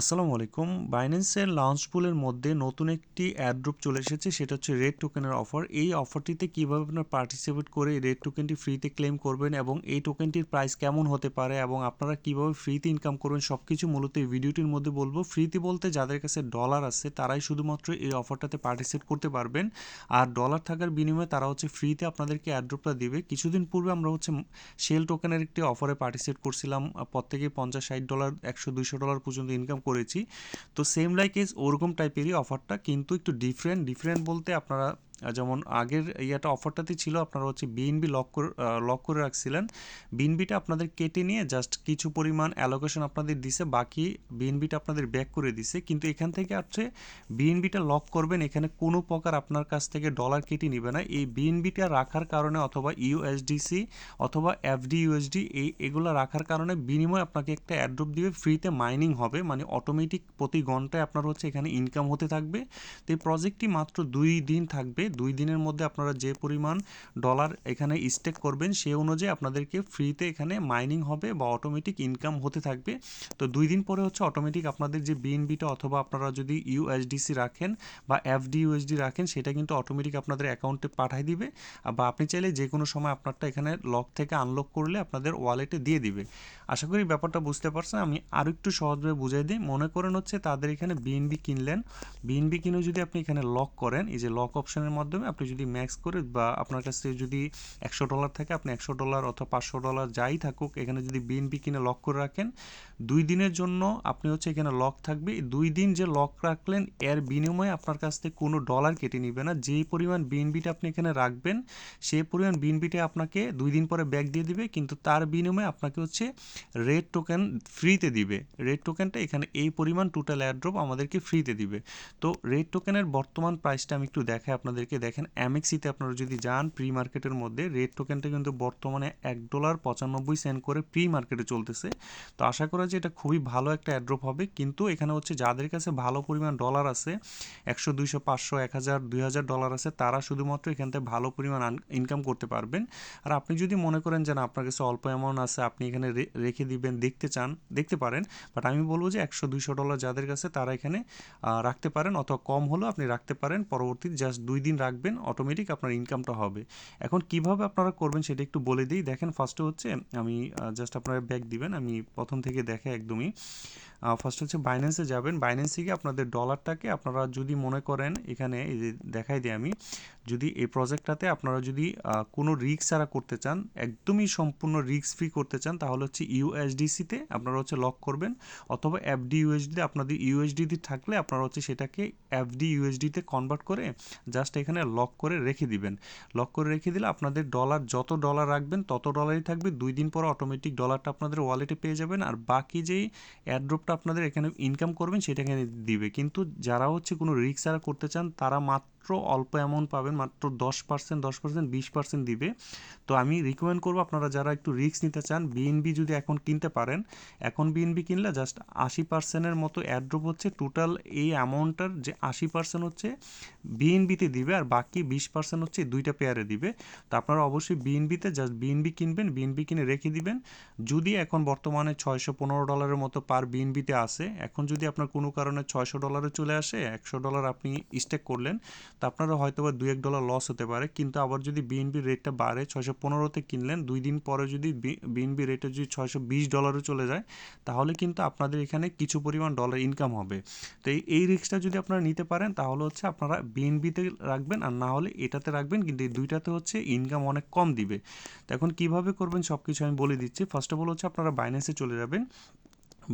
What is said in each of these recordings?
আসসালামু আলাইকুম। বাইন্যান্সের লঞ্চ পুলের মধ্যে নতুন একটি অ্যাড্রপ চলে এসেছে, সেটা হচ্ছে রেড টোকেনের অফার এই অফারটিতে কীভাবে আপনার পার্টিসিপেট করে রেড টোকেনটি ফ্রিতে ক্লেম করবেন এবং এই টোকেনটির প্রাইস কেমন হতে পারে এবং আপনারা কীভাবে ফ্রিতে ইনকাম করবেন সব কিছু মূলত এই ভিডিওটির মধ্যে বলব। ফ্রিতে বলতে যাদের কাছে ডলার আছে, তারাই শুধুমাত্র এই অফারটাতে পার্টিসিপেট করতে পারবেন। আর ডলার থাকার বিনিময়ে তারা হচ্ছে ফ্রিতে আপনাদেরকে অ্যাড্রপটা দিবে। কিছুদিন পূর্বে আমরা হচ্ছে শেল টোকেনের একটি অফারে পার্টিসিপেট করছিলাম প্রত্যেকে পঞ্চাশ, ষাট ডলার একশো, দুইশো ডলার পর্যন্ত ইনকাম করেছি। তো সেম লাইক এজ ওরকম টাইপেরই অফারটা কিন্তু একটু ডিফারেন্ট ডিফারেন্ট বলতে আপনারা যেমন আগের ইয়েটা অফারটাতে ছিল, আপনারা হচ্ছে বিএনবি লক করে লক করে রাখছিলেন। বিএনবিটা আপনাদের কেটে নিয়ে জাস্ট কিছু পরিমাণ অ্যালোকেশন আপনাদের দিছে, বাকি বিএনবিটা আপনাদের ব্যাক করে দিছে। কিন্তু এখান থেকে হচ্ছে বিএনবিটা লক করবেন, এখানে কোনো প্রকার আপনার কাছ থেকে ডলার কেটে নেবে না। এই বিএনবিটা রাখার কারণে অথবা ইউএসডিসি অথবা এফডি ইউএসডি এই এগুলো রাখার কারণে বিনিময়ে আপনাকে একটা অ্যাড্রপ দিবে ফ্রিতে মাইনিং হবে। মানে অটোমেটিক প্রতি ঘন্টায় আপনার হচ্ছে এখানে ইনকাম হতে থাকবে। তো এই প্রজেক্টটি মাত্র দুই দিন থাকবে। দুই দিনের মধ্যে আপনারা যে পরিমাণ ডলার এখানে স্টেক করবেন, সে অনুযায়ী আপনাদেরকে ফ্রিতে এখানে মাইনিং হবে বা অটোমেটিক ইনকাম হতে থাকবে। তো দুই দিন পরে হচ্ছে অটোমেটিক আপনাদের যে বিএনবিটা অথবা আপনারা যদি ইউএসডিসি রাখেন বা এফডি ইউএসডি রাখেন, সেটা কিন্তু অটোমেটিক আপনাদের অ্যাকাউন্টে পাঠিয়ে দিবে। বা আপনি চাইলে যে কোনো সময় আপনারটা এখানে লক থেকে আনলক করলে আপনাদের ওয়ালেটে দিয়ে দিবে। আশা করি ব্যাপারটা বুঝতে পারছেন। আমি আরও একটু সহজভাবে বুঝাই দিই। মনে করেন হচ্ছে তাদের এখানে বিএনবি কিনলেন। বিএনবি কিনে যদি আপনি এখানে লক করেন, এই যে লক অপশনের মাধ্যমে আপনি যদি ম্যাক্স করে বা আপনার কাছে যদি একশো ডলার থাকে, আপনি একশো ডলার অথবা পাঁচশো ডলার যাই থাকুক, এখানে যদি বিএনপি কিনে লক করে রাখেন দুই দিনের জন্য আপনি হচ্ছে এখানে লক থাকবে। দুই দিন যে লক রাখলেন, এর বিনিময়ে আপনার কাছ থেকে কোনো ডলার কেটে নিবে না। যেই পরিমাণ বিএনবিটা আপনি এখানে রাখবেন, সেই পরিমাণ বিএনবিটা আপনাকে দুই দিন পরে ব্যাক দিয়ে দিবে, কিন্তু তার বিনিময়ে আপনাকে হচ্ছে রেড টোকেন ফ্রিতে দিবে। রেড টোকেনটা এখানে এই পরিমাণ টোটাল এয়ারড্রপ আমাদেরকে ফ্রিতে দিবে। তো রেড টোকেনের বর্তমান প্রাইসটা আমি একটু দেখাই আপনাদেরকে। দেখেন এমএক্সিতে আপনারা যদি যান প্রি মার্কেটের মধ্যে রেড টোকেনটা কিন্তু বর্তমানে এক ডলার পঁচানব্বই সেন্ট করে প্রি মার্কেটে চলতেছে। তো আশা করা যে এটা খুবই ভালো একটা অ্যাড্রপ হবে, কিন্তু এখানে হচ্ছে যাদের কাছে ভালো পরিমাণ ডলার আছে, একশো, দুইশো, পাঁচশো, এক হাজার, দুই হাজার ডলার আছে, তারা শুধুমাত্র এখান থেকে ভালো পরিমাণ ইনকাম করতে পারবেন। আর আপনি যদি মনে করেন যে না, আপনার কাছে অল্প অ্যামাউন্ট আছে, আপনি এখানে রেখে দিবেন, দেখতে চান, দেখতে পারেন বাট আমি বলব যে একশো, দুইশো ডলার যাদের কাছে তারা এখানে রাখতে পারেন, অথবা কম হলেও আপনি রাখতে পারেন পরবর্তী জাস্ট দুই দিন রাখবেন অটোমেটিক আপনার ইনকামটা হবে। এখন কীভাবে আপনারা করবেন সেটা একটু বলে দিই। দেখেন ফার্স্টে হচ্ছে, আমি জাস্ট আপনারা ব্যাক দিবেন, আমি প্রথম থেকে দেখে একদমই ফার্স্ট হচ্ছে বাইন্যান্সে যাবেন। বাইন্যান্স থেকে আপনাদের ডলারটাকে আপনারা যদি মনে করেন, এখানে এই যে দেখাই দিই আমি, যদি এই প্রজেক্টটাতে আপনারা যদি কোনো রিক্স ছাড়া করতে চান, একদমই সম্পূর্ণ রিক্স ফ্রি করতে চান, তাহলে হচ্ছে ইউএসডিসিতে আপনারা হচ্ছে লক করবেন। অথবা এফডি ইউএসডিতে আপনাদের ইউএসডিতে থাকলে আপনারা হচ্ছে সেটাকে এফডি ইউএসডিতে কনভার্ট করে জাস্ট এখানে লক করে রেখে দিবেন। লক করে রেখে দিলে আপনাদের ডলার যত ডলার রাখবেন, তত ডলারই থাকবে। দুই দিন পর অটোমেটিক ডলারটা আপনাদের ওয়ালেটে পেয়ে যাবেন। আর বাকি যেই অ্যাড্রপটা আপনাদের এখানে ইনকাম করবেন, সেটা এখানে দিবে। কিন্তু যারা হচ্ছে কোনো রিক্স যারা করতে চান, তারা মাত্র অল্প অ্যামাউন্ট পাবেন, মাত্র দশ পার্সেন্ট দশ পার্সেন্ট বিশ পার্সেন্ট দিবে। তো আমি রিকমেন্ড করব আপনারা যারা একটু রিস্ক নিতে চান বিএনবি যদি এখন কিনতে পারেন, এখন বিএনবি কিনলে জাস্ট আশি পার্সেন্টের মতো অ্যাড্রপ হচ্ছে। টোটাল এই অ্যামাউন্টটার যে আশি পার্সেন্ট হচ্ছে বিএনবিতে দিবে, আর বাকি বিশ পার্সেন্ট হচ্ছে দুইটা পেয়ারে দিবে। তো আপনারা অবশ্যই বিএনবিতে জাস্ট বিএনবি কিনবেন বিএনবি কিনে রেখে দিবেন। যদি এখন বর্তমানে ছয়শো পনেরো ডলারের মতো পার বিএনবিতে আসে এখন যদি আপনার কোনো কারণে ছয়শো ডলারে চলে আসে, একশো ডলার আপনি স্টেক করলেন, তা আপনারা হয়তো বা দু এক ডলার লস হতে পারে। কিন্তু আবার যদি বিএনবি রেটটা বাড়ে, ছয়শো পনেরোতে কিনলেন, দুই দিন পরে যদি বিএনবি রেটে যদি ছয়শো বিশ ডলারও চলে যায়, তাহলে কিন্তু আপনাদের এখানে কিছু পরিমাণ ডলার ইনকাম হবে। তো এই রিস্কটা যদি আপনারা নিতে পারেন, তাহলে হচ্ছে আপনারা বিএনবিতে রাখবেন, আর না হলে এটাতে রাখবেন, কিন্তু এই দুইটাতে হচ্ছে ইনকাম অনেক কম দিবে। তো এখন কীভাবে করবেন সব কিছু আমি বলে দিচ্ছি। ফার্স্ট অফ অল হচ্ছে আপনারা বাইন্যান্সে চলে যাবেন।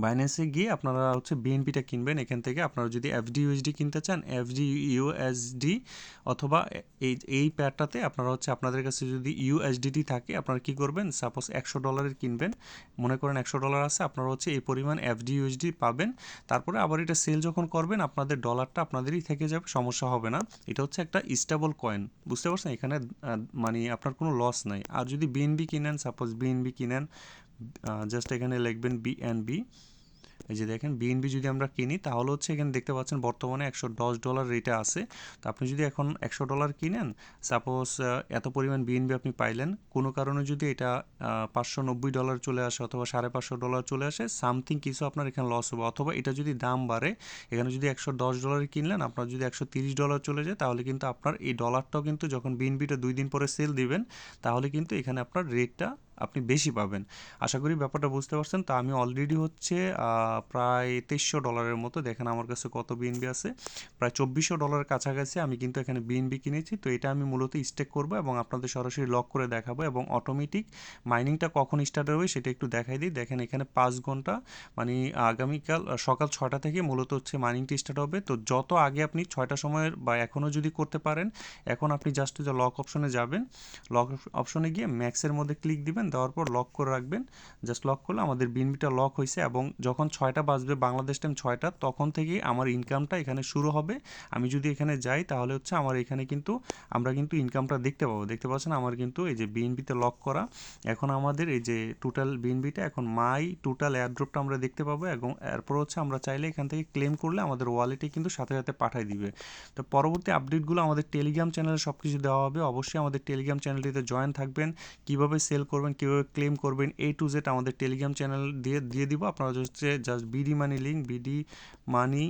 বাইন্যান্সে গিয়ে আপনারা হচ্ছে বিএনপিটা কিনবেন। এখান থেকে আপনারা যদি এফডি ইউএসডি কিনতে চান এফডি ইউএসডি অথবা এই এই প্যাডটাতে আপনারা হচ্ছে আপনাদের কাছে যদি ইউএসডিটি থাকে, আপনারা কি করবেন? সাপোজ একশো ডলারের কিনবেন। মনে করেন একশো ডলার আছে, আপনারা হচ্ছে এই পরিমাণ এফডি ইউএসডি পাবেন। তারপরে আবার এটা সেল যখন করবেন, আপনাদের ডলারটা আপনাদেরই থেকে যাবে, সমস্যা হবে না। এটা হচ্ছে একটা স্টেবল কয়েন বুঝতে পারছেন? এখানে মানে আপনার কোনো লস নাই। আর যদি বিএনবি কিনেন সাপোজ বিএনবি কিনেন জাস্ট এখানে লিখবেন বি এন বি এই যে দেখেন বিএনবি যদি আমরা কিনি, তাহলে হচ্ছে এখানে দেখতে পাচ্ছেন বর্তমানে একশো দশ ডলার রেটে আছে। তো আপনি যদি এখন একশো ডলার কিনেন সাপোজ এত পরিমাণ বিএনবি আপনি পাইলেন, কোনো কারণে যদি এটা পাঁচশো নব্বই ডলার চলে আসে অথবা সাড়ে পাঁচশো ডলার চলে আসে সামথিং কিছু আপনার এখানে লস হবে। অথবা এটা যদি দাম বাড়ে, এখানে যদি একশো দশ ডলারে কিনলেন, আপনার যদি একশো তিরিশ ডলার চলে যায়, তাহলে কিন্তু আপনার এই ডলারটাও কিন্তু যখন বিএনবিটা দুই দিন পরে সেল দিবেন, তাহলে কিন্তু এখানে আপনার রেটটা আপনি বেশি পাবেন। আশা করি ব্যাপারটা বুঝতে পারছেন। তা আমি অলরেডি হচ্ছে প্রায় তেইশশো ডলারের মতো, দেখেন আমার কাছে কত বিএনবি আছে। প্রায় চব্বিশশো ডলারের কাছাকাছি আমি কিন্তু এখানে বিএনবি কিনেছি। তো এটা আমি মূলত স্টেক করব এবং আপনাদের সরাসরি লক করে দেখাবো এবং অটোমেটিক মাইনিংটা কখন স্টার্ট হবে সেটা একটু দেখাই দিই। দেখেন এখানে পাঁচ ঘণ্টা মানে আগামীকাল সকাল ছটা থেকে মূলত হচ্ছে মাইনিংটি স্টার্ট হবে। তো যত আগে আপনি ছয়টা সময়ের বা এখনও যদি করতে পারেন, এখন আপনি জাস্ট যে লক অপশনে যাবেন। লক অপশনে গিয়ে ম্যাক্সের মধ্যে ক্লিক দিবেন। দেওয়ার পর লক করে রাখবেন। জাস্ট লক করলে আমাদের বিনবিটা লক হয়েছে এবং যখন ছয়টা বাজবে বাংলাদেশ টাইম ছয়টা, তখন থেকেই আমার ইনকামটা এখানে শুরু হবে। আমি যদি এখানে যাই, তাহলে হচ্ছে আমার এখানে কিন্তু আমরা কিন্তু ইনকামটা দেখতে পাবো। দেখতে পাচ্ছেন আমার কিন্তু এই যে বিএনবিতে লক করা। এখন আমাদের এই যে টোটাল বিএনবিটা এখন মাই টোটাল এয়ারড্রপটা আমরা দেখতে পাবো এবং এরপর হচ্ছে আমরা চাইলে এখান থেকে ক্লেম করলে আমাদের ওয়ালেটে কিন্তু সাথে সাথে পাঠিয়ে দিবে। তো পরবর্তী আপডেটগুলো আমাদের টেলিগ্রাম চ্যানেলে সব কিছু দেওয়া হবে। অবশ্যই আমাদের টেলিগ্রাম চ্যানেলটিতে জয়েন থাকবেন। কীভাবে সেল করবেন কীভাবে ক্লেম করবেন এ টু জেড আমাদের টেলিগ্রাম চ্যানেল দিয়ে দিয়ে দিব। আপনারা হচ্ছে just BD money link BD money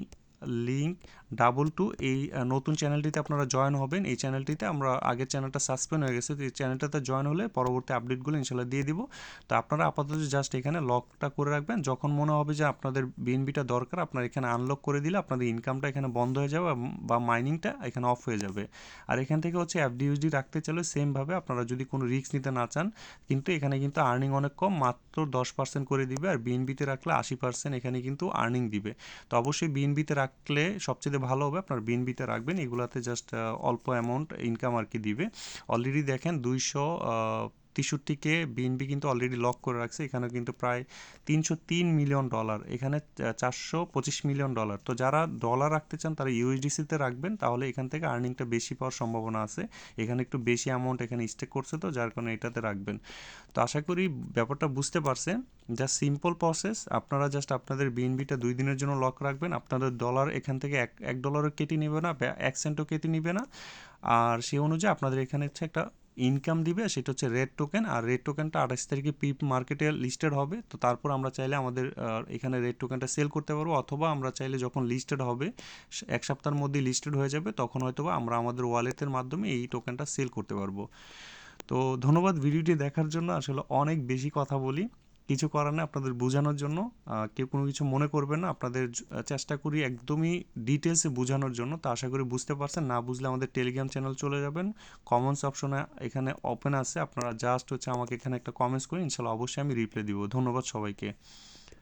link double two এই নতুন চ্যানেলটিতে আপনারা জয়েন হবেন। এই চ্যানেলটিতে আমরা আগের চ্যানেলটা সাসপেন্ড হয়ে গেছে, তো এই চ্যানেলটাতে জয়েন হলে পরবর্তী আপডেটগুলো ইনশাল্লাহ দিয়ে দিব। তো আপনারা আপাতত জাস্ট এখানে লকটা করে রাখবেন। যখন মনে হবে যে আপনাদের বিএনবিটা দরকার, আপনার এখানে আনলক করে দিলে আপনাদের ইনকামটা এখানে বন্ধ হয়ে যাবে বা মাইনিংটা এখানে অফ হয়ে যাবে। আর এখান থেকে হচ্ছে এফডিউসডি রাখতে চাইলে সেমভাবে আপনারা যদি কোনো রিস্ক নিতে না চান, কিন্তু এখানে কিন্তু আর্নিং অনেক কম, মাত্র দশ পার্সেন্ট করে দিবে। আর বিএনবিতে রাখলে আশি পার্সেন্ট এখানে কিন্তু আর্নিং দিবে। তো অবশ্যই বিএনবিতে রাখলে সবচেয়ে ভালো হবে, আপনার বিনবিতে রাখবেন, এগুলাতে জাস্ট অল্প অ্যামাউন্ট ইনকাম আর কি দিবে। অলরেডি দেখেন দুইশো তেষট্টিকে বিএনবি কিন্তু অলরেডি লক করে রাখছে। এখানে কিন্তু প্রায় তিনশো তিন মিলিয়ন ডলার এখানে চারশো পঁচিশ মিলিয়ন ডলার তো যারা ডলার রাখতে চান, তারা ইউএসডিসিতে রাখবেন। তাহলে এখান থেকে আর্নিংটা বেশি পাওয়ার সম্ভাবনা আছে। এখানে একটু বেশি অ্যামাউন্ট এখানে স্টেক করছে তো, যার কারণে এটাতে রাখবেন। তো আশা করি ব্যাপারটা বুঝতে পারছেন। জাস্ট সিম্পল প্রসেস আপনারা জাস্ট আপনাদের বিএনবিটা দুই দিনের জন্য লক রাখবেন। আপনাদের ডলার এখান থেকে এক এক ডলারও কেটে নেবে না এক সেন্টও কেটে নেবে না। আর সেই অনুযায়ী আপনাদের এখানে হচ্ছে একটা ইনকাম দিবে, সেটা হচ্ছে রেড টোকেন আর রেড টোকেনটা আঠাশ তারিখে পিপ মার্কেটে লিস্টেড হবে। তো তারপর আমরা চাইলে আমাদের এখানে রেড টোকেনটা সেল করতে পারব, অথবা আমরা চাইলে যখন লিস্টেড হবে এক সপ্তাহের মধ্যে লিস্টেড হয়ে যাবে, তখন হয়তো আমরা আমাদের ওয়ালেটের মাধ্যমে এই টোকেনটা সেল করতে পারব। তো ধন্যবাদ ভিডিওটি দেখার জন্য। আসলে অনেক বেশি কথা বলি। কিছু করার নেই আপনাদের বোঝানোর জন্য। কেউ কোনো কিছু মনে করবেন না। আপনাদের চেষ্টা করি একদমই ডিটেলসে বোঝানোর জন্য। তা আশা করি বুঝতে পারছেন। না বুঝলে আমাদের টেলিগ্রাম চ্যানেল চলে যাবেন। কমেন্টস অপশনে এখানে ওপেন আছে। আপনারা জাস্ট হচ্ছে আমাকে এখানে একটা কমেন্টস করি ইনশাল্লাহ অবশ্যই আমি রিপ্লাই দিব। ধন্যবাদ সবাইকে।